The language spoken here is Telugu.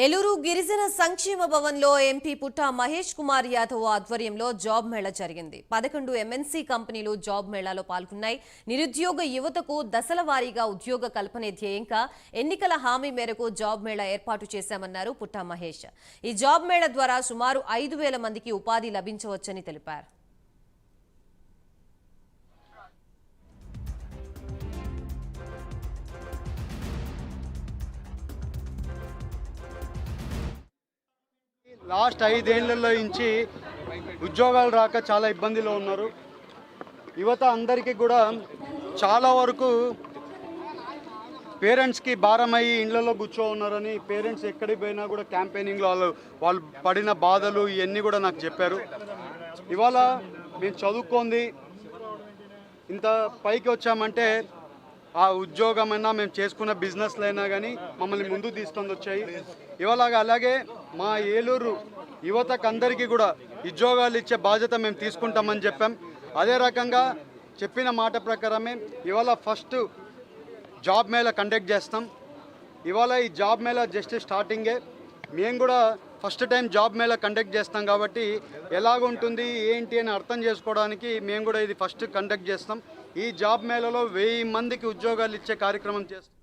ఏలూరు గిరిజన సంక్షేమ భవన్లో ఎంపీ పుట్ట మహేష్ కుమార్ యాదవ్ ఆధ్వర్యంలో జాబ్ మేళా జరిగింది. పదకొండు ఎంఎన్సీ కంపెనీలు జాబ్ మేళాలో పాల్గొన్నాయి. నిరుద్యోగ యువతకు దశల వారీగా ఉద్యోగ కల్పనే ధ్యేయంగా ఎన్నికల హామీ మేరకు జాబ్ మేళా ఏర్పాటు చేశామన్నారు పుట్ట మహేష్. ఈ జాబ్ మేళా ద్వారా సుమారు ఐదు వేల మందికి ఉపాధి లభించవచ్చని తెలిపారు. లాస్ట్ ఐదేళ్ళలో నుంచి ఉద్యోగాలు రాక చాలా ఇబ్బందిలో ఉన్నారు. యువత అందరికీ కూడా చాలా వరకు పేరెంట్స్కి భారమయ్యి ఇళ్ళలో కూర్చో ఉన్నారని పేరెంట్స్ ఎక్కడికి పోయినా కూడా క్యాంపెయినింగ్లో వాళ్ళు వాళ్ళు పడిన బాధలు ఇవన్నీ కూడా నాకు చెప్పారు. ఇవాళ మేము చదువుకుంది ఇంత పైకి వచ్చామంటే ఆ ఉద్యోగమైనా మేము చేసుకున్న బిజినెస్లు అయినా కానీ మమ్మల్ని ముందు తీసుకొని వచ్చాయి ఇవాళ అలాగే మా ఏలూరు యువతకు అందరికీ కూడా ఉద్యోగాలు ఇచ్చే బాధ్యత మేము తీసుకుంటామని చెప్పాం. అదే రకంగా చెప్పిన మాట ప్రకారమే ఇవాళ ఫస్ట్ జాబ్ మేళ కండక్ట్ చేస్తాం. ఇవాళ ఈ జాబ్ మేళ జస్ట్ స్టార్టింగే. మేము కూడా first time job mela conduct చేస్తాం కాబట్టి ఎలాగుంటుంది ఏంటి అని అర్థం చేసుకోవడానికి మేము కూడా ఇది ఫస్ట్ కండక్ట్ చేస్తాం. ఈ జాబ్ మేళలో వెయ్యి మందికి ఉద్యోగాలు ఇచ్చే కార్యక్రమం చేస్తాం.